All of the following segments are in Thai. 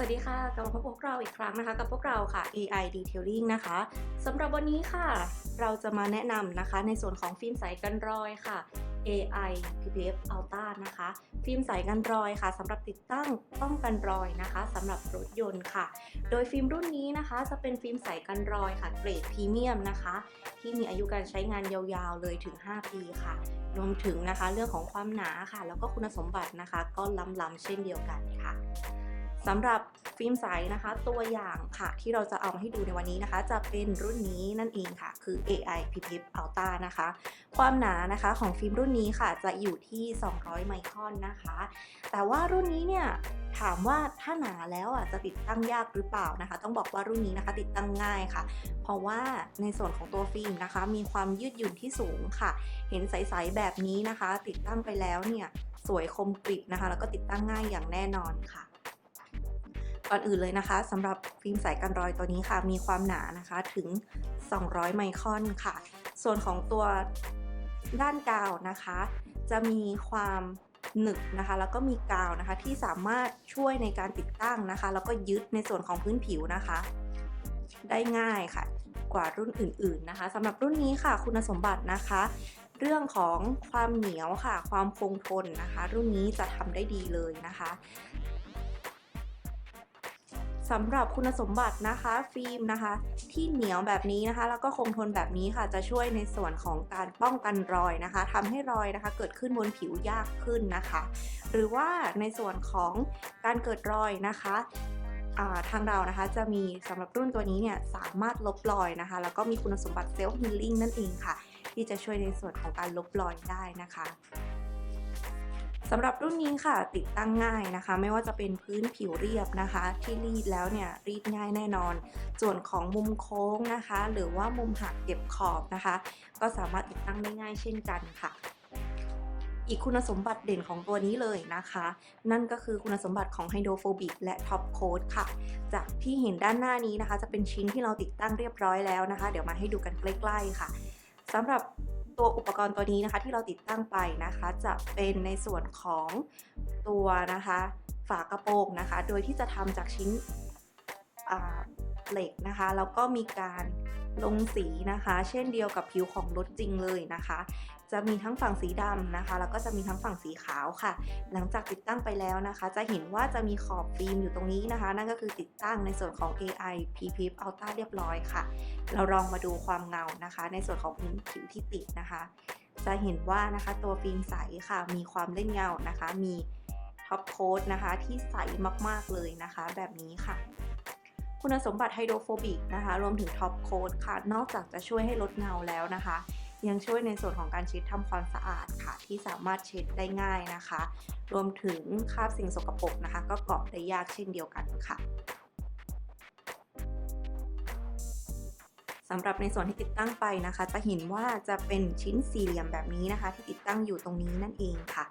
วัสดีค่ะ กลับมาพบกับพวกเราอีกครั้งนะคะ กับพวกเราค่ะ AI Detailing นะคะสำหรับวันนี้ค่ะ เราจะมาแนะนำนะคะ ในส่วนของฟิล์มใสกันรอยค่ะ AI PPF Ultra นะคะ ฟิล์มใสกันรอยค่ะสำหรับติดตั้งป้องกันรอยนะคะสำหรับรถยนต์ค่ะ โดยฟิล์มรุ่นนี้นะคะ จะเป็นฟิล์มใสกันรอยค่ะ เกรดพรีเมียมนะคะ ที่มีอายุการใช้งานยาวๆเลยถึง 5 ปีค่ะ รวมถึงนะคะเรื่องของความหนาค่ะ แล้วก็คุณสมบัตินะคะ ก็ล้ำๆเช่นเดียวกันค่ะ สำหรับฟิล์มใสนะคะ ตัวอย่างค่ะที่เราจะเอามาให้ดูในวันนี้นะคะ จะเป็นรุ่นนี้นั่นเองค่ะ คือ AI PPF Ultra นะคะ ความหนานะคะของฟิล์มรุ่นนี้ค่ะจะอยู่ที่ 200 ไมครอนนะคะ แต่ว่ารุ่นนี้เนี่ยถามว่าถ้าหนาแล้วอะจะติดตั้งยากหรือเปล่านะคะ ต้องบอกว่ารุ่นนี้นะคะ ติดตั้งง่ายค่ะ เพราะว่าในส่วนของตัวฟิล์มนะคะ มีความยืดหยุ่นที่สูงค่ะ เห็นใสๆแบบนี้นะคะ ติดตั้งไปแล้วเนี่ยสวยคมกริบนะคะ แล้วก็ติดตั้งง่ายอย่างแน่นอนค่ะ ก่อนอื่นเลยนะคะสำหรับฟิล์มใสกันรอยตัวนี้ค่ะ มีความหนานะคะถึง 200 ไมครอนค่ะ ส่วนของตัวด้านกาวนะคะ จะมีความหนึบนะคะแล้วก็มีกาวนะคะที่สามารถช่วยในการติดตั้งนะคะ แล้วก็ยึดในส่วนของพื้นผิวนะคะ ได้ง่ายค่ะ กว่ารุ่นอื่น ๆนะคะสำหรับรุ่นนี้ค่ะ คุณสมบัตินะคะ เรื่องของความเหนียวค่ะ ความคงทนนะคะ รุ่นนี้จะทำได้ดีเลยนะคะ สำหรับคุณสมบัตินะคะฟิล์มนะคะ ที่เหนียวแบบนี้นะคะ แล้วก็คงทนแบบนี้ค่ะ จะช่วยในส่วนของการป้องกันรอยนะคะทำให้รอยนะคะ เกิดขึ้นบนผิวยากขึ้นนะคะ หรือว่าในส่วนของการเกิดรอยนะคะทางเรานะคะจะมีสำหรับรุ่นตัวนี้เนี่ยสามารถลบรอยนะคะ แล้วก็มีคุณสมบัติเซลฟ์ฮีลิ่งนั่นเองค่ะ ที่จะช่วยในส่วนของการลบรอยได้นะคะ สำหรับรุ่นนี้ค่ะติดตั้งง่ายนะคะ ไม่ว่าจะเป็นพื้นผิวเรียบนะคะ ที่รีดแล้วเนี่ยรีดง่ายแน่นอน ส่วนของมุมโค้งนะคะ หรือว่ามุมหักเก็บขอบนะคะ ก็สามารถติดตั้งได้ง่ายเช่นกันค่ะอีกคุณสมบัติเด่นของตัวนี้เลยนะคะ นั่นก็คือคุณสมบัติของไฮโดรโฟบิกและท็อปโค t ค่ะ จากที่เห็นด้านหน้านี้นะคะ จะเป็นชิ้นที่เราติดตั้งเรียบร้อยแล้วนะคะ เดี๋ยวมาให้ดูกันใกล้ ๆ ค่ะสำหรับ ตัวอุปกรณ์ตัวนี้นะคะ ที่เราติดตั้งไปนะคะ จะเป็นในส่วนของตัวนะคะ ฝากระโปรงนะคะ โดยที่จะทำจากชิ้น เหล็กนะคะ แล้วก็มีการลงสีนะคะ เช่นเดียวกับผิวของรถจริงเลยนะคะ จะมีทั้งฝั่งสีดำนะคะ แล้วก็จะมีทั้งฝั่งสีขาวค่ะ หลังจากติดตั้งไปแล้วนะคะ จะเห็นว่าจะมีขอบฟิล์มอยู่ตรงนี้นะคะ นั่นก็คือติดตั้งในส่วนของ AI PPF Ultra เรียบร้อยค่ะ เราลองมาดูความเงานะคะ ในส่วนของพื้นผิวที่ติดนะคะ จะเห็นว่านะคะตัวฟิล์มใสค่ะ มีความเล่นเงานะคะ มีท็อปโค้ดนะคะที่ใสมากๆเลยนะคะ แบบนี้ค่ะ คุณสมบัติไฮโดรโฟบิกนะคะ รวมถึงท็อปโค้ดค่ะ นอกจากจะช่วยให้ลดเงาแล้วนะคะ ยังช่วยในส่วนของการเช็ดทำความสะอาดค่ะ ที่สามารถเช็ดได้ง่ายนะคะ รวมถึงคราบสิ่งสกปรกนะคะ ก็เกาะได้ยากเช่นเดียวกันค่ะสำหรับในส่วนที่ติดตั้งไปนะคะ จะเห็นว่าจะเป็นชิ้นสี่เหลี่ยมแบบนี้นะคะ ที่ติดตั้งอยู่ตรงนี้นั่นเองค่ะ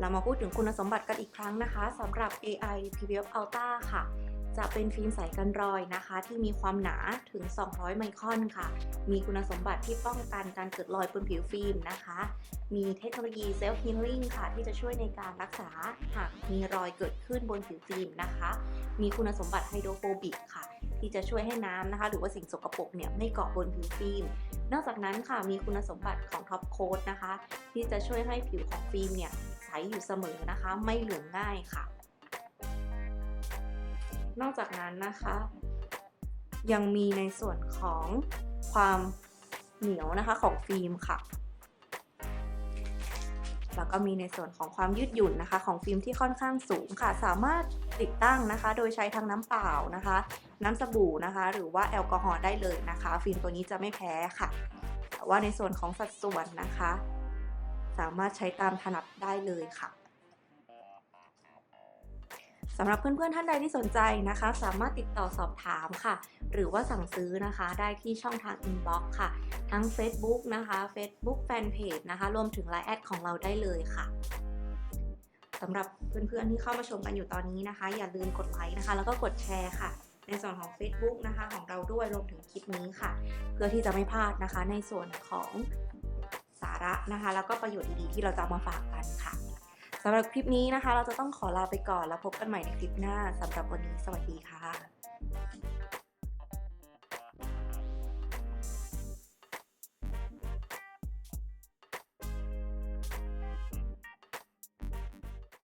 เรามาพูดถึงคุณสมบัติกันอีกครั้งนะคะสำหรับ AI PPF Ultra ค่ะ จะเป็นฟิล์มใสกันรอยนะคะ ที่มีความหนาถึง 200 ไมครอนค่ะ มีคุณสมบัติที่ป้องกันการเกิดรอยบนผิวฟิล์มนะคะ มีเทคโนโลยี Self Healing ค่ะ ที่จะช่วยในการรักษาหากมีรอยเกิดขึ้นบนผิวฟิล์มนะคะ มีคุณสมบัติไฮโดรโฟบิกค่ะ ที่จะช่วยให้น้ำนะคะ หรือว่าสิ่งสกปรกเนี่ยไม่เกาะบนผิวฟิล์ม นอกจากนั้นค่ะมีคุณสมบัติของท็อปโค้ดนะคะ ที่จะช่วยให้ผิวของฟิล์มเนี่ยใสอยู่เสมอนะคะ ไม่เหลืองง่ายค่ะ นอกจากนั้นนะคะ ยังมีในส่วนของความเหนียวนะคะของฟิล์มค่ะ แล้วก็มีในส่วนของความยืดหยุ่นนะคะของฟิล์มที่ค่อนข้างสูงค่ะ สามารถติดตั้งนะคะ โดยใช้ทั้งน้ำเปล่านะคะ น้ำสบู่นะคะ หรือว่าแอลกอฮอล์ได้เลยนะคะ ฟิล์มตัวนี้จะไม่แพ้ค่ะ แต่ว่าในส่วนของสัดส่วนนะคะ สามารถใช้ตามถนัดได้เลยค่ะ สำหรับเพื่อนๆท่านใดที่สนใจนะคะ สามารถติดต่อสอบถามค่ะ หรือว่าสั่งซื้อนะคะได้ที่ช่องทาง inbox ค่ะ ทั้ง Facebook นะคะ Facebook Fanpage นะคะ รวมถึง Line แอดของเราได้เลยค่ะสำหรับเพื่อนๆที่เข้ามาชมกันอยู่ตอนนี้นะคะ อย่าลืมกดไลค์นะคะ แล้วก็กดแชร์ค่ะ ในส่วนของ Facebook นะคะของเราด้วยรวมถึงคลิปนี้ค่ะ เพื่อที่จะไม่พลาดนะคะ ในส่วนของสาระนะคะ แล้วก็ประโยชน์ดีๆที่เราจะมาฝากกันค่ะ สำหรับคลิปนี้นะคะ เราจะต้องขอลาไปก่อนแล้วพบกันใหม่ในคลิปหน้าสำหรับวันนี้สวัสดีค่ะ